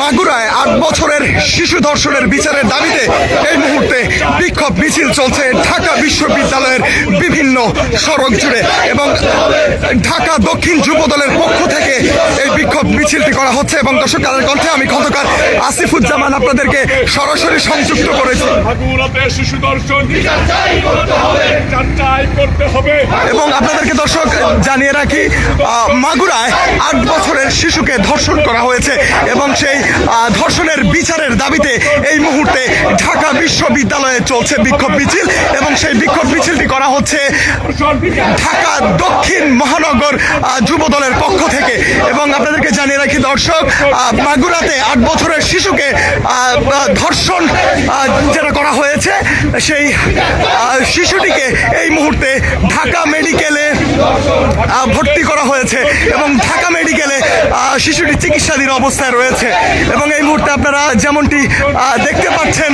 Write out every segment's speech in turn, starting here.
মাগুরায় আট বছরের শিশু ধর্ষণের বিচারের দাবিতে এই মুহূর্তে বিক্ষোভ মিছিল চলছে ঢাকা বিশ্ববিদ্যালয়ের বিভিন্ন সড়ক জুড়ে এবং ঢাকা দক্ষিণ যুব দলের পক্ষ থেকে এই বিক্ষোভ মিছিলটি করা হচ্ছে এবং দর্শক কণ্ঠে আমি খন্দকার আসিফুজ্জামান আপনাদেরকে সরাসরি সংযুক্ত করেছি। শিশু দর্শন এবং আপনাদেরকে দর্শক জানিয়ে রাখি মাগুরায় আট বছরের শিশুকে ধর্ষণ করা হয়েছে এবং সেই আহ, ধর্ষণের বিচারের দাবিতে এই মুহূর্তে ঢাকা বিশ্ববিদ্যালয়ে চলছে বিক্ষোভ মিছিল এবং সেই বিক্ষোভ মিছিলটি করা হচ্ছে ঢাকা দক্ষিণ মহানগর যুব দলের পক্ষ থেকে। এবং আপনাদেরকে জানিয়ে রাখি, দর্শক মাগুরাতে আট বছরের শিশুকে ধর্ষণ যেটা করা হয়েছে, সেই শিশুটিকে এই মুহূর্তে ঢাকা মেডিকেলে ভর্তি করা হয়েছে এবং ঢাকা মেডিকেলে শিশুটি চিকিৎসাধীন অবস্থায় রয়েছে। এবং এই মুহূর্তে আপনারা যেমনটি দেখতে পাচ্ছেন,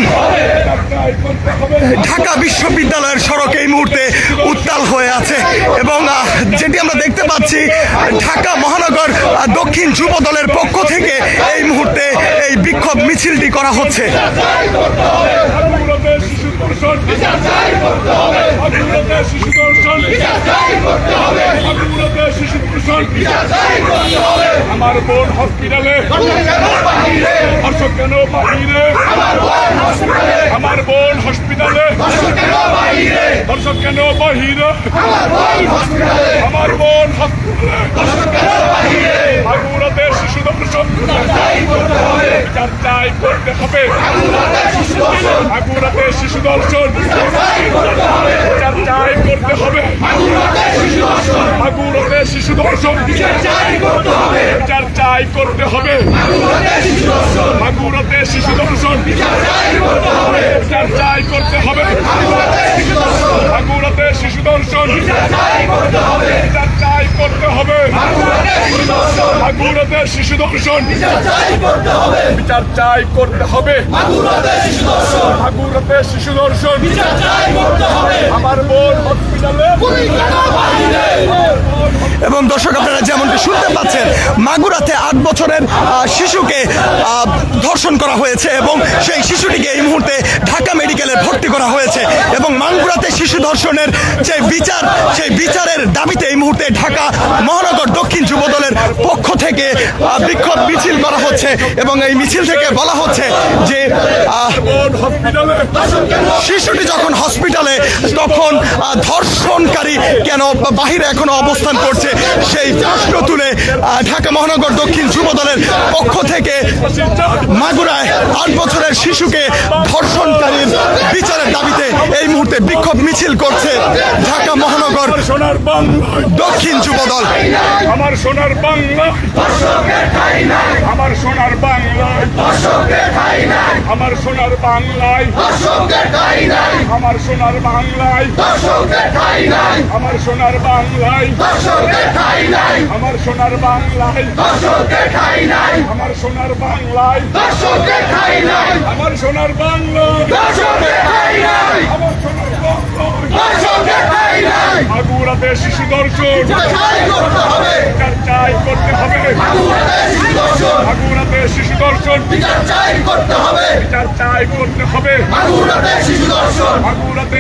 ঢাকা বিশ্ববিদ্যালয়ের সড়ক এই মুহূর্তে উত্তাল হয়ে আছে। এবং যেটি আমরা দেখতে পাচ্ছি, ঢাকা মহানগর দক্ষিণ যুব দলের পক্ষ থেকে এই মুহূর্তে এই বিক্ষোভ মিছিলটি করা হচ্ছে। দর্শন শিশু দর্শন আগুরাতে শিশু দর্শন আমার বোন হসপিটালে দর্শক কেন বাহিরে? আমার বোন হসপিটালে দর্শক কেন বাহিরে? আমার বোন হসপিটালে আগুরাতে শিশু দর্শন বিচার চাই করতে হবে। আগুরাতে শিশু দর্শন। বিচার চাই করতে হবে। আগুরাতে শিশু দর্শন। বিচার চাই করতে হবে। আগুরাতে শিশু দর্শন। বিচার চাই করতে হবে। আগুরাতে শিশু দর্শন। বিচার চাই করতে হবে। আগুরাতে শিশু দর্শন। বিচার চাই করতে হবে। মাগুরাতে শিশু দর্শন। আমার বোন হসপিটালে। এবং দর্শক, আপনারা যেমনটি শুনতে পাচ্ছেন, মাগুরাতে আট বছরের শিশুকে ধর্ষণ করা হয়েছে এবং সেই শিশুটিকে এই মুহূর্তে ঢাকা মেডিকেলে ভর্তি করা হয়েছে এবং মাগুরাতে শিশু ধর্ষণের যে বিচার, সেই বিচারের দাবিতে এই মুহূর্তে ঢাকা মহানগর দক্ষিণ যুব দলের পক্ষ থেকে বিক্ষোভ মিছিল করা হচ্ছে এবং এই মিছিল থেকে বলা হচ্ছে যে শিশুটি যখন হসপিটালে, তখন ধর্ষণকারী কেন বাহিরে এখনও অবস্থান করছে? সেই প্রশ্ন তুলে ঢাকা মহানগর দক্ষিণ যুব দলের পক্ষ থেকে মাগুরায় আট বছরের শিশুকে ধর্ষণকারীর বিচারের দাবিতে এই মুহূর্তে বিক্ষোভ মিছিল করছে ঢাকা মহানগর সোনার বাংলা। দক্ষিণ যুব দল আমার সোনার বাংলা। আমার সোনার বাংলায় আমার সোনার বাংলায়। আমার সোনার বাংলায়। আমার সোনার বাংলায়। নাই। আমার সোনার বাংলায়। দর্শকে ঠাই নাই। আমার সোনার বাংলায়। দর্শকে ঠাই নাই। আমার সোনার বাংলায়। দর্শকে ঠাই শিশু দর্শন করতে হবে। চাই করতে হবে। বিচার চাই করতে হবে আগুরাতে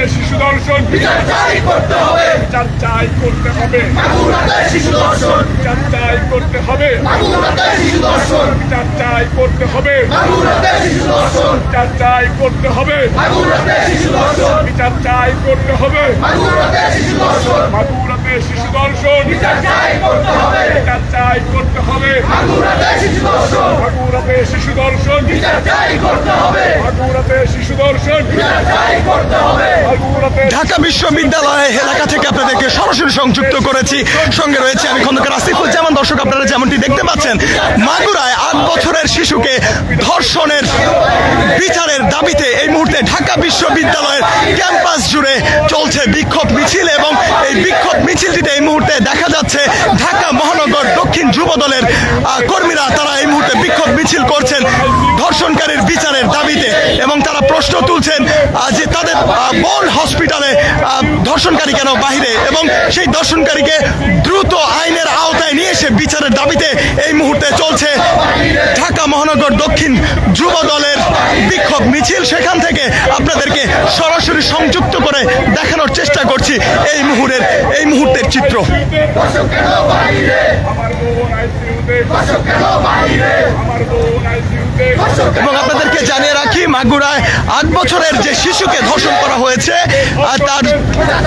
শিশু দর্শন বিচার চাই করতে হবে বিচার চাই করতে হবে বিচার চাই করতে হবে বিচার চাই করতে হবে বিচার চাই করতে হবে বিচার চাই করতে হবে আগুরাতে শিশু দর্শন বিচার চাই করতে হবে বিচার চাই করতে হবে আগুরাতে শিশু দর্শন বিচার চাই করতে হবে শিশু দর্শন করতে হবে ঢাকা বিশ্ববিদ্যালয় এলাকা থেকে আপনাদেরকে সরাসরি সংযুক্ত করেছি। সঙ্গে রয়েছে আমি খন্দকার আসিফুজ্জামান দর্শক আপনারা যেমনটি দেখতে পাচ্ছেন মাগুরায় আট বছরের শিশুকে ধর্ষণের বিচারের দাবিতে এই মুহূর্তে ঢাকা বিশ্ববিদ্যালয়ের ক্যাম্পাস জুড়ে চলছে বিক্ষোভ মিছিল এবং এই বিক্ষোভ মিছিলটিতে এই মুহূর্তে দেখা যাচ্ছে ঢাকা মহানগর দক্ষিণ যুব দলের আহ, বোন হসপিটালে ধর্ষণকারী কেন বাহিরে? এবং সেই ধর্ষণকারীকে দ্রুত আইনের আওতায় নিয়ে এসে বিচারের দাবিতে এই মুহূর্তে চলছে ঢাকা মহানগর দক্ষিণ যুব দলের বিক্ষোভ মিছিল। সেখান থেকে আপনাদেরকে সরাসরি সংযুক্ত করে দেখানোর চেষ্টা করছি এই মুহূর্তের এই মুহূর্তের চিত্র। আমার বোন আইসিইউতে আমার বোন আইসিইউতে এবং আপনাদেরকে জানিয়ে রাখি মাগুরায় আট বছরের যে শিশুকে ধর্ষণ করা হয়েছে আর তার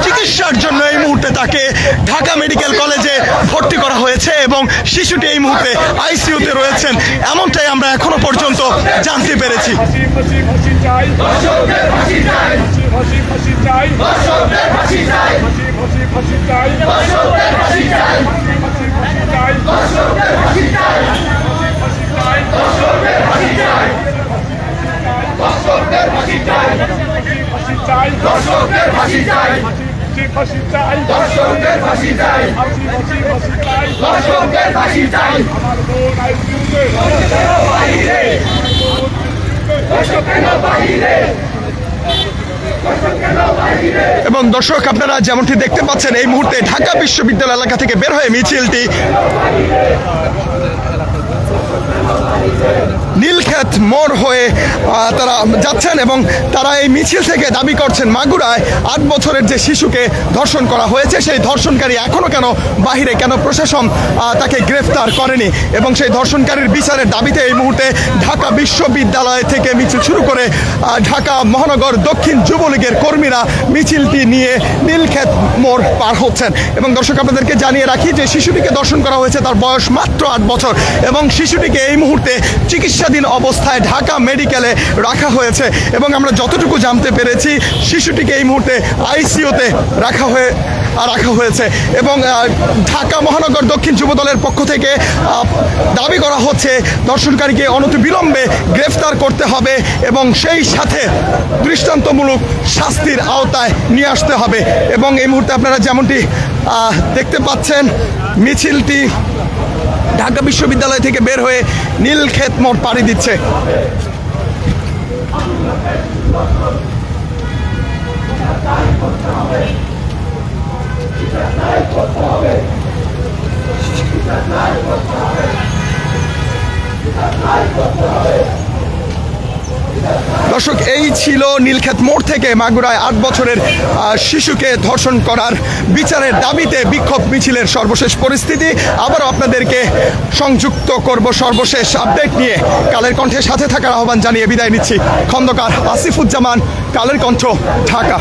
চিকিৎসার জন্য এই মুহূর্তে তাকে ঢাকা মেডিকেল কলেজে ভর্তি করা হয়েছে এবং শিশুটি এই মুহূর্তে আইসিইউতে রয়েছেন এমনটাই আমরা এখনও পর্যন্ত জানতে পেরেছি চাই ফাঁসি ফাঁসি ফাঁসি চাই ফাঁসি ফাঁসি ফাঁসি চাই ফাঁসি ফাঁসি ফাঁসি চাই ফাঁসি ফাঁসি চাই ফাঁসি ফাঁসি চাই ফাঁসি ফাঁসি চাই ফাঁসি ফাঁসি চাই আমার বোন আইসিইউতে এবং দর্শক, আপনারা যেমনটি দেখতে পাচ্ছেন, এই মুহূর্তে ঢাকা বিশ্ববিদ্যালয় এলাকা থেকে বের হয়ে মিছিলটি নীলক্ষেত মোড় হয়ে তারা যাচ্ছেন এবং তারা এই মিছিল থেকে দাবি করছেন, মাগুরায় আট বছরের যে শিশুকে ধর্ষণ করা হয়েছে, সেই ধর্ষণকারী এখনও কেন বাহিরে, কেন প্রশাসন তাকে গ্রেফতার করেনি? এবং সেই ধর্ষণকারীর বিচারের দাবিতে এই মুহূর্তে ঢাকা বিশ্ববিদ্যালয় থেকে মিছিল শুরু করে ঢাকা মহানগর দক্ষিণ যুবলীগের কর্মীরা মিছিলটি নিয়ে নীলক্ষেত মোড় পার হচ্ছেন। এবং দর্শক, আপনাদেরকে জানিয়ে রাখি যে শিশুটিকে দর্শন করা হয়েছে, তার বয়স মাত্র আট বছর। এবং শিশুটিকে এই মুহূর্তে চিকিৎসাধীন অবস্থায় ঢাকা মেডিকেলে রাখা হয়েছে এবং আমরা যতটুকু জানতে পেরেছি, শিশুটিকে এই মুহূর্তে আইসিইউতে রাখা হয়ে, রাখা হয়েছে এবং ঢাকা মহানগর দক্ষিণ যুব দলের পক্ষ থেকে দাবি করা হচ্ছে দর্শনকারীকে অনতিবিলম্বে গ্রেফতার করতে হবে এবং সেই সাথে দৃষ্টান্তমূলক শাস্তির আওতায় নিয়ে আসতে হবে এবং এই মুহূর্তে আপনারা যেমনটি দেখতে পাচ্ছেন, মিছিলটি ঢাকা বিশ্ববিদ্যালয় থেকে বের হয়ে নীলক্ষেত মোড় পাড়ি দিচ্ছে। দর্শক, এই ছিল নীলক্ষেত মোড় থেকে মাগুরায় আট বছরের শিশুকে ধর্ষণ করার বিচারের দাবিতে বিক্ষোভ মিছিলের সর্বশেষ পরিস্থিতি। আবারও আপনাদেরকে সংযুক্ত করব সর্বশেষ আপডেট নিয়ে। কালের কণ্ঠের সাথে থাকার আহ্বান জানিয়ে বিদায় নিচ্ছি। খন্দকার আসিফুজ্জামান, কালের কণ্ঠ, ঢাকা।